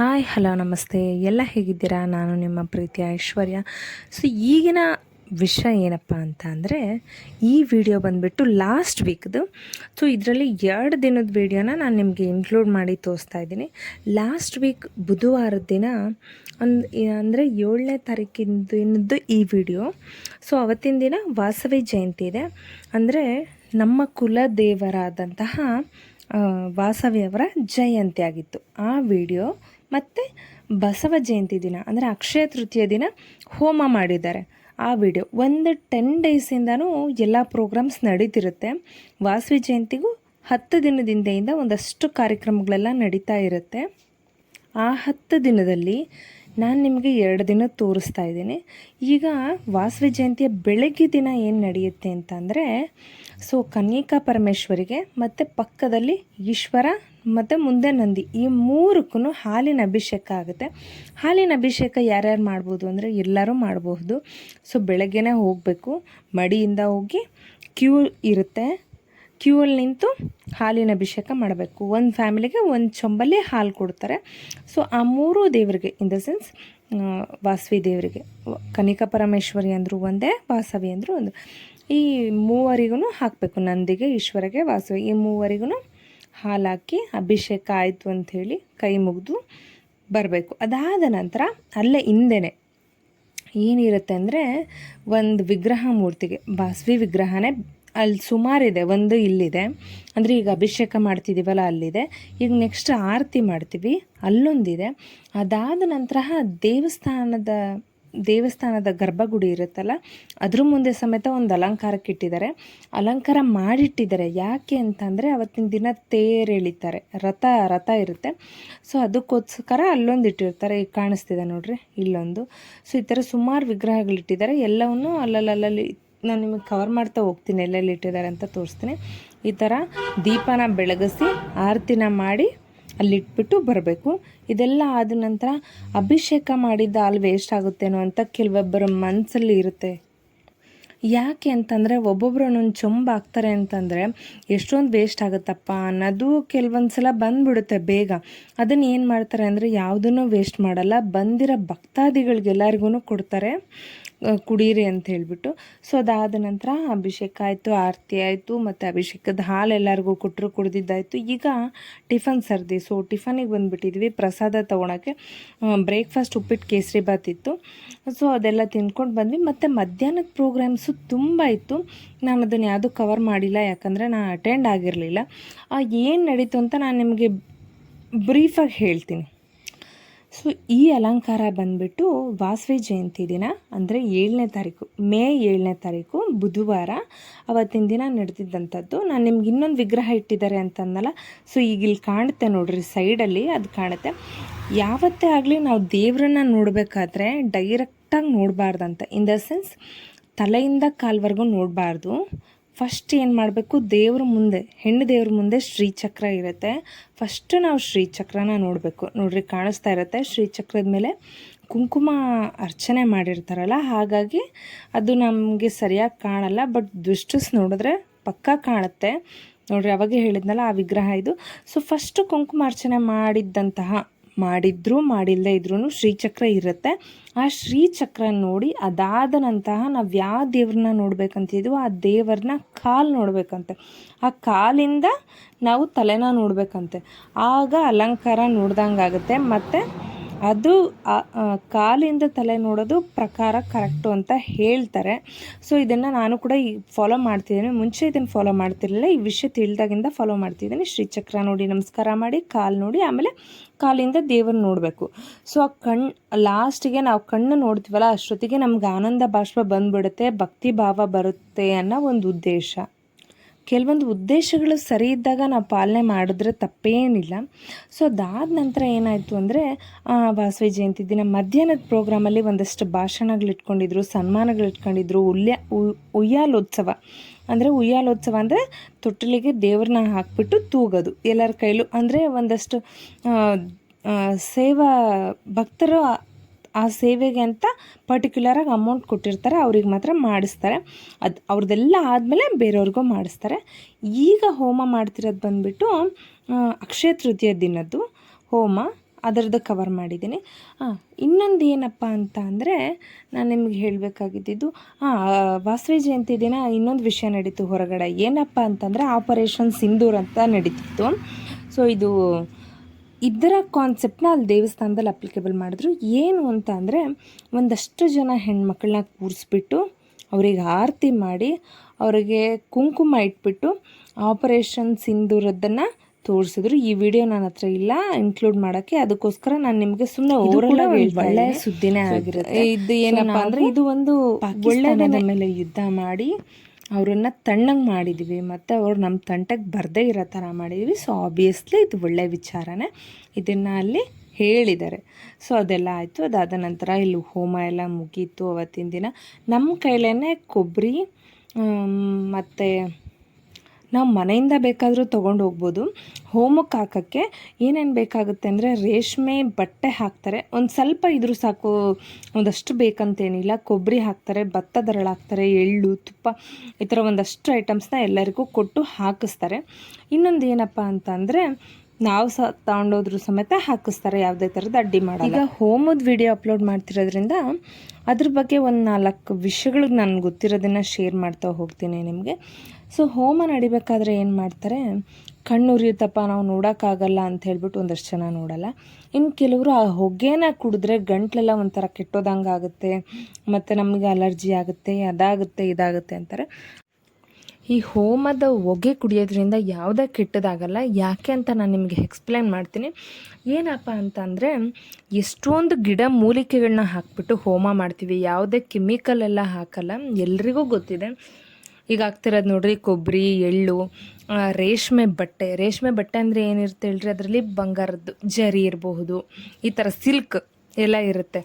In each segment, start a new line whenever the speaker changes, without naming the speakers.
Hi, hello, ನಮಸ್ತೆ. ಎಲ್ಲ ಹೇಗಿದ್ದೀರಾ? ನಾನು ನಿಮ್ಮ ಪ್ರೀತಿಯ ಐಶ್ವರ್ಯ. ಸೊ ಈಗಿನ ವಿಷಯ ಏನಪ್ಪ ಅಂತ ಅಂದರೆ, ಈ ವಿಡಿಯೋ ಬಂದುಬಿಟ್ಟು ಲಾಸ್ಟ್ ವೀಕ್ದು ಸೊ ಇದರಲ್ಲಿ ಎರಡು ದಿನದ ವಿಡಿಯೋನ ನಾನು ನಿಮಗೆ ಇನ್ಕ್ಲೂಡ್ ಮಾಡಿ ತೋರಿಸ್ತಾ ಇದ್ದೀನಿ. ಲಾಸ್ಟ್ ವೀಕ್ ಬುಧವಾರದ ದಿನ ಒಂದು ಅಂದರೆ ಏಳನೇ ತಾರೀಕಿಂದಿನದ್ದು ಈ ವಿಡಿಯೋ. ಸೊ ಅವತ್ತಿನ ದಿನ ವಾಸವಿ ಜಯಂತಿ ಇದೆ. ಅಂದರೆ, ನಮ್ಮ ಕುಲ ದೇವರಾದಂತಹ ಅವರ ವಾಸವಿಯವರ ಜಯಂತಿ ಆಗಿತ್ತು. ಆ ವಿಡಿಯೋ ಮತ್ತು ಬಸವ ಜಯಂತಿ ದಿನ, ಅಂದರೆ ಅಕ್ಷಯ ತೃತೀಯ ದಿನ ಹೋಮ ಮಾಡಿದ್ದಾರೆ. ಆ ವಿಡಿಯೋ ಒಂದು ಟೆನ್ ಡೇಸಿಂದನೂ ಎಲ್ಲ ಪ್ರೋಗ್ರಾಮ್ಸ್ ನಡೀತಿರುತ್ತೆ. ವಾಸವಿ ಜಯಂತಿಗೂ ಹತ್ತು ದಿನದಿಂದೆಯಿಂದ ಒಂದಷ್ಟು ಕಾರ್ಯಕ್ರಮಗಳೆಲ್ಲ ನಡೀತಾ ಇರುತ್ತೆ. ಆ ಹತ್ತು ದಿನದಲ್ಲಿ ನಾನು ನಿಮಗೆ ಎರಡು ದಿನ ತೋರಿಸ್ತಾ ಇದ್ದೀನಿ. ಈಗ ವಾಸವಿ ಜಯಂತಿಯ ಬೆಳಗ್ಗೆ ದಿನ ಏನು ನಡೆಯುತ್ತೆ ಅಂತಂದರೆ, ಸೊ ಕನ್ಯಕಾ ಪರಮೇಶ್ವರಿಗೆ ಮತ್ತು ಪಕ್ಕದಲ್ಲಿ ಈಶ್ವರ ಮತ್ತು ಮುಂದೆ ನಂದಿ, ಈ ಮೂರಕ್ಕೂ ಹಾಲಿನ ಅಭಿಷೇಕ ಆಗುತ್ತೆ. ಹಾಲಿನ ಅಭಿಷೇಕ ಯಾರ್ಯಾರು ಮಾಡ್ಬೋದು ಅಂದರೆ ಎಲ್ಲರೂ ಮಾಡಬಹುದು. ಸೊ ಬೆಳಗ್ಗೆನೇ ಹೋಗಬೇಕು, ಮಡಿಯಿಂದ ಹೋಗಿ ಕ್ಯೂ ಇರುತ್ತೆ. ಕ್ಯೂ ಅಲ್ಲಿ ನಿಂತು ಹಾಲಿನ ಅಭಿಷೇಕ ಮಾಡಬೇಕು. ಒಂದು ಫ್ಯಾಮಿಲಿಗೆ ಒಂದು ಚೊಂಬಲ್ಲಿ ಹಾಲು ಕೊಡ್ತಾರೆ. ಸೊ ಆ ಮೂರು ದೇವರಿಗೆ ಇನ್ ದ ಸೆನ್ಸ್ ವಾಸವಿ ದೇವರಿಗೆ, ಕನಿಕಾ ಪರಮೇಶ್ವರಿ ಅಂದರು ಒಂದೇ, ವಾಸವಿ ಅಂದರು ಒಂದು. ಈ ಮೂವರಿಗೂ ಹಾಕಬೇಕು. ನಂದಿಗೆ, ಈಶ್ವರಗೆ ವಾಸವಿ. ಈ ಮೂವರಿಗೂ ಹಾಲು ಹಾಕಿ ಅಭಿಷೇಕ ಆಯಿತು ಅಂಥೇಳಿ ಕೈ ಮುಗಿದು ಬರಬೇಕು. ಅದಾದ ನಂತರ ಅಲ್ಲೇ ಹಿಂದೆನೆ ಏನಿರುತ್ತೆ ಅಂದರೆ, ಒಂದು ವಿಗ್ರಹ ಮೂರ್ತಿಗೆ ಬಾಸವಿ ವಿಗ್ರಹನೇ ಅಲ್ಲಿ ಸುಮಾರಿದೆ ಒಂದು ಇಲ್ಲಿದೆ. ಅಂದರೆ ಈಗ ಅಭಿಷೇಕ ಮಾಡ್ತಿದ್ದೀವಲ್ಲ ಅಲ್ಲಿದೆ. ಈಗ ನೆಕ್ಸ್ಟ್ ಆರತಿ ಮಾಡ್ತೀವಿ, ಅಲ್ಲೊಂದಿದೆ. ಅದಾದ ನಂತರ ದೇವಸ್ಥಾನದ ದೇವಸ್ಥಾನದ ಗರ್ಭಗುಡಿ ಇರುತ್ತಲ್ಲ, ಅದ್ರ ಮುಂದೆ ಸಮೇತ ಒಂದು ಅಲಂಕಾರಕ್ಕೆ ಇಟ್ಟಿದ್ದಾರೆ. ಅಲಂಕಾರ ಮಾಡಿಟ್ಟಿದ್ದಾರೆ. ಯಾಕೆ ಅಂತಂದರೆ ಅವತ್ತಿನ ದಿನ ತೇರು ಎಳಿತಾರೆ, ರಥ ರಥ ಇರುತ್ತೆ. ಸೊ ಅದಕ್ಕೋಸ್ಕರ ಅಲ್ಲೊಂದು ಇಟ್ಟಿರ್ತಾರೆ. ಈಗ ಕಾಣಿಸ್ತಿದೆ ನೋಡ್ರಿ, ಇಲ್ಲೊಂದು. ಸೊ ಈ ಥರ ಸುಮಾರು ವಿಗ್ರಹಗಳಿಟ್ಟಿದ್ದಾರೆ. ಎಲ್ಲವನ್ನೂ ಅಲ್ಲಲ್ಲಲ್ಲಿ ನಾನು ನಿಮಗೆ ಕವರ್ ಮಾಡ್ತಾ ಹೋಗ್ತೀನಿ, ಎಲ್ಲೆಲ್ಲಿ ಇಟ್ಟಿದ್ದಾರೆ ಅಂತ ತೋರಿಸ್ತೀನಿ. ಈ ಥರ ದೀಪನ ಬೆಳಗಿಸಿ ಆರತಿನ ಮಾಡಿ ಅಲ್ಲಿಟ್ಬಿಟ್ಟು ಬರಬೇಕು. ಇದೆಲ್ಲ ಆದ ನಂತರ ಅಭಿಷೇಕ ಮಾಡಿದ್ದ ಹಾಲು ವೇಸ್ಟ್ ಆಗುತ್ತೇನೋ ಅಂತ ಕೆಲವೊಬ್ಬರ ಮನಸ್ಸಲ್ಲಿ ಇರುತ್ತೆ. ಯಾಕೆ ಅಂತಂದರೆ ಒಬ್ಬೊಬ್ರು ಒಂದೊಂದು ಚೊಂಬು ಹಾಕ್ತಾರೆ ಅಂತಂದರೆ ಎಷ್ಟೊಂದು ವೇಸ್ಟ್ ಆಗುತ್ತಪ್ಪ ಅನ್ನೋದು ಕೆಲವೊಂದು ಸಲ ಬಂದುಬಿಡುತ್ತೆ ಬೇಗ. ಅದನ್ನು ಏನು ಮಾಡ್ತಾರೆ ಅಂದರೆ ಯಾವುದನ್ನು ವೇಸ್ಟ್ ಮಾಡಲ್ಲ, ಬಂದಿರೋ ಭಕ್ತಾದಿಗಳಿಗೆಲ್ಲರಿಗೂ ಕೊಡ್ತಾರೆ. ಕುಡೀರಿ ಅಂತ ಹೇಳಿಬಿಟ್ಟು. ಸೊ ಅದಾದ ನಂತರ ಅಭಿಷೇಕ ಆಯಿತು, ಆರತಿ ಆಯಿತು, ಮತ್ತು ಅಭಿಷೇಕದ ಹಾಲು ಎಲ್ಲರಿಗೂ ಕೊಟ್ಟರು ಕುಡ್ದಿದ್ದಾಯಿತು. ಈಗ ಟಿಫನ್ ಸರ್ದಿ. ಸೊ ಟಿಫನಿಗೆ ಬಂದುಬಿಟ್ಟಿದ್ವಿ ಪ್ರಸಾದ ತೊಗೊಳಕ್ಕೆ. ಬ್ರೇಕ್ಫಾಸ್ಟ್ ಉಪ್ಪಿಟ್ಟು ಕೇಸರಿ ಬಾತ್ ಇತ್ತು. ಸೊ ಅದೆಲ್ಲ ತಿನ್ಕೊಂಡು ಬಂದ್ವಿ. ಮತ್ತು ಮಧ್ಯಾಹ್ನದ ಪ್ರೋಗ್ರಾಮ್ಸು ತುಂಬ ಇತ್ತು. ನಾನು ಅದನ್ನು ಯಾವುದೂ ಕವರ್ ಮಾಡಿಲ್ಲ, ಯಾಕಂದರೆ ನಾನು ಅಟೆಂಡ್ ಆಗಿರಲಿಲ್ಲ. ಏನು ನಡೀತು ಅಂತ ನಾನು ನಿಮಗೆ ಬ್ರೀಫಾಗಿ ಹೇಳ್ತೀನಿ. ಸೊ ಈ ಅಲಂಕಾರ ಬಂದ್ಬಿಟ್ಟು ವಾಸವಿ ಜಯಂತಿ ದಿನ, ಅಂದರೆ ಏಳನೇ ತಾರೀಕು, ಮೇ ಏಳನೇ ತಾರೀಕು, ಬುಧವಾರ ಅವತ್ತಿನ ದಿನ ನಡೆದಿದ್ದಂಥದ್ದು. ನಾನು ನಿಮ್ಗೆ ಇನ್ನೊಂದು ವಿಗ್ರಹ ಇಟ್ಟಿದ್ದಾರೆ ಅಂತಂದಲ್ಲ ಸೊ ಈಗ ಇಲ್ಲಿ ಕಾಣುತ್ತೆ ನೋಡ್ರಿ ಸೈಡಲ್ಲಿ ಅದು ಕಾಣುತ್ತೆ. ಯಾವತ್ತೇ ಆಗಲಿ ನಾವು ದೇವರನ್ನ ನೋಡಬೇಕಾದ್ರೆ ಡೈರೆಕ್ಟಾಗಿ ನೋಡಬಾರ್ದಂತ. ಇನ್ ದ ಸೆನ್ಸ್ ತಲೆಯಿಂದ ಕಾಲ್ವರೆಗೂ ನೋಡಬಾರ್ದು. ಫಸ್ಟ್ ಏನು ಮಾಡಬೇಕು, ದೇವ್ರ ಮುಂದೆ, ಹೆಣ್ಣು ದೇವ್ರ ಮುಂದೆ ಶ್ರೀಚಕ್ರ ಇರುತ್ತೆ. ಫಸ್ಟ್ ನಾವು ಶ್ರೀಚಕ್ರನ ನೋಡಬೇಕು. ನೋಡ್ರಿ, ಕಾಣಿಸ್ತಾ ಇರುತ್ತೆ. ಶ್ರೀಚಕ್ರದ ಮೇಲೆ ಕುಂಕುಮ ಅರ್ಚನೆ ಮಾಡಿರ್ತಾರಲ್ಲ, ಹಾಗಾಗಿ ಅದು ನಮಗೆ ಸರಿಯಾಗಿ ಕಾಣಲ್ಲ. ಬಟ್ ದುಷ್ಟಸ್ ನೋಡಿದ್ರೆ ಪಕ್ಕಾ ಕಾಣುತ್ತೆ. ನೋಡ್ರಿ, ಅವಾಗೆ ಹೇಳಿದ್ನಲ್ಲ ಆ ವಿಗ್ರಹ ಇದು. ಸೊ ಫಸ್ಟ್ ಕುಂಕುಮ ಅರ್ಚನೆ ಮಾಡಿದ್ದಂತಹ ಮಾಡಿದ್ರು ಮಾಡಿಲ್ಲದೆ ಇದ್ರೂ ಶ್ರೀಚಕ್ರ ಇರುತ್ತೆ. ಆ ಶ್ರೀಚಕ್ರ ನೋಡಿ ಅದಾದ ನಂತರ ನಾವು ಯಾವ ದೇವ್ರನ್ನ ನೋಡ್ಬೇಕಂತಿದ್ವೋ ಆ ದೇವರನ್ನ ಕಾಲು ನೋಡ್ಬೇಕಂತೆ. ಆ ಕಾಲಿಂದ ನಾವು ತಲೆನ ನೋಡ್ಬೇಕಂತೆ. ಆಗ ಅಲಂಕಾರ ನೋಡ್ದಂಗಾಗುತ್ತೆ. ಮತ್ತು ಅದು ಕಾಲಿಂದ ತಲೆ ನೋಡೋದು ಪ್ರಕಾರ ಕರೆಕ್ಟು ಅಂತ ಹೇಳ್ತಾರೆ. ಸೊ, ಇದನ್ನು ನಾನು ಕೂಡ ಈ ಫಾಲೋ ಮಾಡ್ತಿದ್ದೀನಿ. ಮುಂಚೆ ಇದನ್ನು ಫಾಲೋ ಮಾಡ್ತಿರಲಿಲ್ಲ, ಈ ವಿಷಯ ತಿಳಿದಾಗಿಂದ ಫಾಲೋ ಮಾಡ್ತಿದ್ದೀನಿ. ಶ್ರೀಚಕ್ರ ನೋಡಿ, ನಮಸ್ಕಾರ ಮಾಡಿ, ಕಾಲು ನೋಡಿ, ಆಮೇಲೆ ಕಾಲಿಂದ ದೇವರು ನೋಡಬೇಕು. ಸೊ, ಆ ಕಣ್ಣು ಲಾಸ್ಟಿಗೆ ನಾವು ಕಣ್ಣು ನೋಡ್ತೀವಲ್ಲ, ಅಷ್ಟೊತ್ತಿಗೆ ನಮ್ಗೆ ಆನಂದ ಬಾಷ್ಪ ಬಂದ್ಬಿಡುತ್ತೆ, ಭಕ್ತಿ ಭಾವ ಬರುತ್ತೆ ಅನ್ನೋ ಒಂದು ಉದ್ದೇಶ. ಕೆಲವೊಂದು ಉದ್ದೇಶಗಳು ಸರಿ ಇದ್ದಾಗ ನಾವು ಪಾಲನೆ ಮಾಡಿದ್ರೆ ತಪ್ಪೇನಿಲ್ಲ. ಸೊ ಅದಾದ ನಂತರ ಏನಾಯಿತು ಅಂದರೆ ವಾಸವಿ ಜಯಂತಿ ದಿನ ಮಧ್ಯಾಹ್ನದ ಪ್ರೋಗ್ರಾಮಲ್ಲಿ ಒಂದಷ್ಟು ಭಾಷಣಗಳು ಇಟ್ಕೊಂಡಿದ್ರು, ಸನ್ಮಾನಗಳು ಇಟ್ಕೊಂಡಿದ್ರು. ಉಲ್ಯ ಉಯ್ಯಾಲೋತ್ಸವ. ಅಂದರೆ ಉಯ್ಯಾಲೋತ್ಸವ ಅಂದರೆ ತೊಟ್ಟಿಲಿಗೆ ದೇವ್ರನ್ನ ಹಾಕ್ಬಿಟ್ಟು ತೂಗೋದು. ಎಲ್ಲರ ಕೈಲೂ ಅಂದರೆ ಒಂದಷ್ಟು ಸೇವಾ ಭಕ್ತರು ಆ- ಸೇವೆಗೆ ಅಂತ ಪರ್ಟಿಕ್ಯುಲರಾಗಿ ಅಮೌಂಟ್ ಕೊಟ್ಟಿರ್ತಾರೆ, ಅವ್ರಿಗೆ ಮಾತ್ರ ಮಾಡಿಸ್ತಾರೆ. ಅದು ಅವ್ರದ್ದೆಲ್ಲ ಆದಮೇಲೆ ಬೇರೆಯವ್ರಿಗೂ ಮಾಡಿಸ್ತಾರೆ. ಈಗ ಹೋಮ ಮಾಡ್ತಿರೋದು ಬಂದುಬಿಟ್ಟು ಅಕ್ಷಯ ತೃತೀಯ ದಿನದ್ದು ಹೋಮ, ಅದರದ್ದು ಕವರ್ ಮಾಡಿದ್ದೀನಿ. ಹಾಂ ಇನ್ನೊಂದು ಏನಪ್ಪ ಅಂತ ಅಂದರೆ, ನಾನು ನಿಮಗೆ ಹೇಳಬೇಕಾಗಿದ್ದು ಹಾಂ ವಾಸವಿ ಜಯಂತಿ ದಿನ ಇನ್ನೊಂದು ವಿಷಯ ನಡೀತು ಹೊರಗಡೆ. ಏನಪ್ಪ ಅಂತಂದರೆ ಆಪರೇಷನ್ ಸಿಂಧೂರ್ ಅಂತ ನಡೀತಿತ್ತು. ಸೊ ಇದು ಇದರ ಕಾನ್ಸೆಪ್ಟ್ನ ಅಲ್ಲಿ ದೇವಸ್ಥಾನದಲ್ಲಿ ಅಪ್ಲಿಕೇಬಲ್ ಮಾಡಿದ್ರು. ಏನು ಅಂತ ಅಂದರೆ ಒಂದಷ್ಟು ಜನ ಹೆಣ್ಮಕ್ಳನ್ನ ಕೂರಿಸ್ಬಿಟ್ಟು ಅವರಿಗೆ ಆರತಿ ಮಾಡಿ ಅವರಿಗೆ ಕುಂಕುಮ ಇಟ್ಬಿಟ್ಟು ಆಪರೇಷನ್ ಸಿಂಧೂರದ್ದನ್ನು ತೋರಿಸಿದ್ರು. ಈ ವಿಡಿಯೋ ನನ್ನ ಹತ್ರ ಇಲ್ಲ ಇನ್ಕ್ಲೂಡ್ ಮಾಡೋಕ್ಕೆ. ಅದಕ್ಕೋಸ್ಕರ ನಾನು ನಿಮಗೆ ಸುಮ್ಮನೆ ಒಳ್ಳೆ ಸುದ್ದಿನೇ ಆಗಿರುತ್ತೆ. ಇದು ಏನಪ್ಪ ಅಂದರೆ ಇದು ಒಂದು ಒಳ್ಳೆಯದನ್ನ ಮೇಲೆ ಯುದ್ಧ ಮಾಡಿ ಅವರನ್ನ ತಣ್ಣಗೆ ಮಾಡಿದ್ವಿ, ಮತ್ತು ಅವ್ರು ನಮ್ಮ ತಂಟಕ್ಕೆ ಬರದೇ ಇರೋ ಥರ ಮಾಡಿದ್ವಿ. ಸೊ ಆಬ್ವಿಯಸ್ಲಿ ಇದು ಒಳ್ಳೆಯ ವಿಚಾರನೇ. ಇದನ್ನು ಅಲ್ಲಿ ಹೇಳಿದ್ದಾರೆ. ಸೊ ಅದೆಲ್ಲ ಆಯಿತು. ಅದಾದ ನಂತರ ಇಲ್ಲಿ ಹೋಮ ಎಲ್ಲ ಮುಗೀತು ಅವತ್ತಿನ ದಿನ. ನಮ್ಮ ಕೈಲೇ ಕೊಬ್ಬರಿ ಮತ್ತು ನಾವು ಮನೆಯಿಂದ ಬೇಕಾದರೂ ತೊಗೊಂಡು ಹೋಗ್ಬೋದು. ಹೋಮಕ್ಕೆ ಹಾಕೋಕ್ಕೆ ಏನೇನು ಬೇಕಾಗುತ್ತೆ ಅಂದರೆ ರೇಷ್ಮೆ ಬಟ್ಟೆ ಹಾಕ್ತಾರೆ. ಒಂದು ಸ್ವಲ್ಪ ಇದ್ರೂ ಸಾಕು, ಒಂದಷ್ಟು ಬೇಕಂತೇನಿಲ್ಲ. ಕೊಬ್ಬರಿ ಹಾಕ್ತಾರೆ ಭತ್ತದರಳು ಹಾಕ್ತಾರೆ, ಎಳ್ಳು, ತುಪ್ಪ, ಈ ಥರ ಒಂದಷ್ಟು ಐಟಮ್ಸ್ನ ಎಲ್ಲರಿಗೂ ಕೊಟ್ಟು ಹಾಕಿಸ್ತಾರೆ. ಇನ್ನೊಂದು ಏನಪ್ಪ ಅಂತ ನಾವು ಸಹ ತಗೊಂಡೋದ್ರು ಸಮೇತ ಹಾಕಿಸ್ತಾರೆ, ಯಾವುದೇ ಥರದ ಅಡ್ಡಿ ಮಾಡಲ್ಲ. ಈಗ ಹೋಮದ ವಿಡಿಯೋ ಅಪ್ಲೋಡ್ ಮಾಡ್ತಿರೋದ್ರಿಂದ ಅದ್ರ ಬಗ್ಗೆ ಒಂದು ನಾಲ್ಕು ವಿಷಯಗಳಿಗೆ ನನಗೆ ಗೊತ್ತಿರೋದನ್ನು ಶೇರ್ ಮಾಡ್ತಾ ಹೋಗ್ತೀನಿ ನಿಮಗೆ. ಸೊ ಹೋಮ ನಡಿಬೇಕಾದ್ರೆ ಏನು ಮಾಡ್ತಾರೆ? ಕಣ್ಣು ಉರಿಯುತ್ತಪ್ಪ ನಾವು ನೋಡೋಕ್ಕಾಗಲ್ಲ ಅಂತ ಹೇಳ್ಬಿಟ್ಟು ಒಂದಷ್ಟು ಜನ ನೋಡಲ್ಲ. ಇನ್ನು ಕೆಲವರು ಆ ಹೊಗೆನ ಕುಡಿದ್ರೆ ಗಂಟ್ಲೆಲ್ಲ ಒಂಥರ ಕೆಟ್ಟೋದಂಗೆ ಆಗುತ್ತೆ. ಮತ್ತು ನಮಗೆ ಅಲರ್ಜಿ ಆಗುತ್ತೆ, ಅದಾಗುತ್ತೆ, ಇದಾಗುತ್ತೆ ಅಂತಾರೆ. ಈ ಹೋಮದ ಹೊಗೆ ಕುಡಿಯೋದ್ರಿಂದ ಯಾವುದೇ ಕೆಟ್ಟದಾಗಲ್ಲ. ಯಾಕೆ ಅಂತ ನಾನು ನಿಮಗೆ ಎಕ್ಸ್ಪ್ಲೈನ್ ಮಾಡ್ತೀನಿ. ಏನಪ್ಪ ಅಂತಂದರೆ, ಎಷ್ಟೊಂದು ಗಿಡ ಮೂಲಿಕೆಗಳನ್ನ ಹಾಕ್ಬಿಟ್ಟು ಹೋಮ ಮಾಡ್ತೀವಿ. ಯಾವುದೇ ಕೆಮಿಕಲ್ ಎಲ್ಲ ಹಾಕಲ್ಲ. ಎಲ್ರಿಗೂ ಗೊತ್ತಿದೆ. ಈಗ ಆಗ್ತಿರೋದು ನೋಡ್ರಿ ಕೊಬ್ಬರಿ ಎಳ್ಳು ರೇಷ್ಮೆ ಬಟ್ಟೆ. ರೇಷ್ಮೆ ಬಟ್ಟೆ ಅಂದರೆ ಏನಿರುತ್ತೆ ಹೇಳ್ರಿ? ಅದರಲ್ಲಿ ಬಂಗಾರದ್ದು ಜರಿ ಇರಬಹುದು. ಈ ಥರ ಸಿಲ್ಕ್ ಎಲ್ಲ ಇರುತ್ತೆ.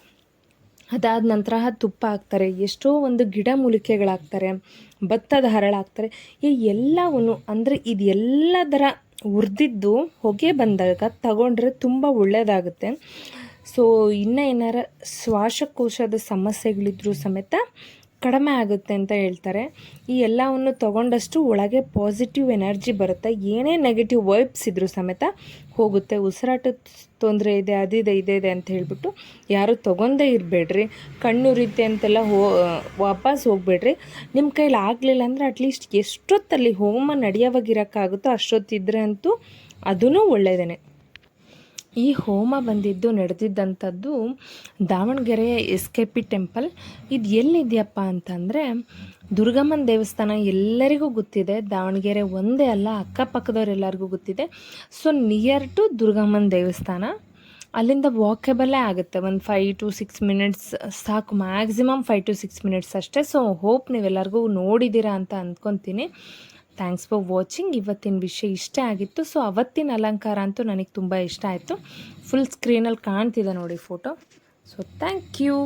ಅದಾದ ನಂತರ ತುಪ್ಪ ಹಾಕ್ತಾರೆ, ಎಷ್ಟೋ ಒಂದು ಗಿಡ ಮೂಲಿಕೆಗಳಾಗ್ತಾರೆ, ಭತ್ತದ ಹರಳಾಗ್ತಾರೆ. ಈ ಎಲ್ಲವನ್ನು ಅಂದರೆ ಇದು ಎಲ್ಲದರ ಹುರಿದಿದ್ದು ಹೊಗೆ ಬಂದಾಗ ತಗೊಂಡ್ರೆ ತುಂಬ ಒಳ್ಳೆಯದಾಗುತ್ತೆ ಸೊ ಇನ್ನೂ ಏನಾರ ಶ್ವಾಸಕೋಶದ ಸಮಸ್ಯೆಗಳಿದ್ರೂ ಸಮೇತ ಕಡಿಮೆ ಆಗುತ್ತೆ ಅಂತ ಹೇಳ್ತಾರೆ. ಈ ಎಲ್ಲವನ್ನು ತಗೊಂಡಷ್ಟು ಒಳಗೆ ಪಾಸಿಟಿವ್ ಎನರ್ಜಿ ಬರುತ್ತೆ. ಏನೇ ನೆಗೆಟಿವ್ ವೈಬ್ಸ್ ಇದ್ರೂ ಸಮೇತ ಹೋಗುತ್ತೆ. ಉಸಿರಾಟದ ತೊಂದರೆ ಇದೆ ಅದಿದೆ ಇದೆ ಇದೆ ಅಂತ ಹೇಳಿಬಿಟ್ಟು ಯಾರೂ ತೊಗೊಂಡೇ ಇರಬೇಡ್ರಿ. ಕಣ್ಣುರಿತೆ ಅಂತೆಲ್ಲ ಹೋ, ವಾಪಸ್ ಹೋಗಬೇಡ್ರಿ. ನಿಮ್ಮ ಕೈಲಿ ಆಗಲಿಲ್ಲ ಅಂದರೆ ಅಟ್ಲೀಸ್ಟ್ ಎಷ್ಟೊತ್ತಲ್ಲಿ ಹೋಮ ನಡೆಯೋವಾಗಿರೋಕ್ಕಾಗುತ್ತೋ ಅಷ್ಟೊತ್ತಿದ್ರೆ ಅಂತೂ ಅದೂ ಒಳ್ಳೆಯದೇ ಈ ಹೋಮ ಬಂದಿದ್ದು ನಡೆದಿದ್ದಂಥದ್ದು ದಾವಣಗೆರೆಯ ಎಸ್ ಕೆ ಪಿ ಟೆಂಪಲ್. ಇದು ಎಲ್ಲಿದೆಯಪ್ಪ ಅಂತಂದರೆ ದುರ್ಗಮ್ಮನ ದೇವಸ್ಥಾನ ಎಲ್ಲರಿಗೂ ಗೊತ್ತಿದೆ, ದಾವಣಗೆರೆ ಒಂದೇ ಅಲ್ಲ, ಅಕ್ಕಪಕ್ಕದವ್ರೆಲ್ಲರಿಗೂ ಗೊತ್ತಿದೆ. ಸೊ ನಿಯರ್ ಟು ದುರ್ಗಮ್ಮನ ದೇವಸ್ಥಾನ. ಅಲ್ಲಿಂದ ವಾಕೆಬಲ್ಲೇ ಆಗುತ್ತೆ, ಒಂದು ಫೈ ಟು ಸಿಕ್ಸ್ ಮಿನಿಟ್ಸ್ ಸಾಕು maximum five to six minutes ಅಷ್ಟೇ. ಸೊ ಹೋಪ್ ನೀವೆಲ್ಲರಿಗೂ ನೋಡಿದ್ದೀರಾ ಅಂತ ಅಂದ್ಕೊತೀನಿ. ಥ್ಯಾಂಕ್ಸ್ ಫಾರ್ ವಾಚಿಂಗ್ ಇವತ್ತಿನ ವಿಷಯ ಇಷ್ಟ ಆಗಿತ್ತು. ಸೊ ಅವತ್ತಿನ ಅಲಂಕಾರ ಅಂತೂ ನನಗೆ ತುಂಬ ಇಷ್ಟ ಆಯಿತು. ಫುಲ್ ಸ್ಕ್ರೀನಲ್ಲಿ ಕಾಣ್ತಿದೆ ನೋಡಿ ಫೋಟೋ ಸೊ ಥ್ಯಾಂಕ್ ಯು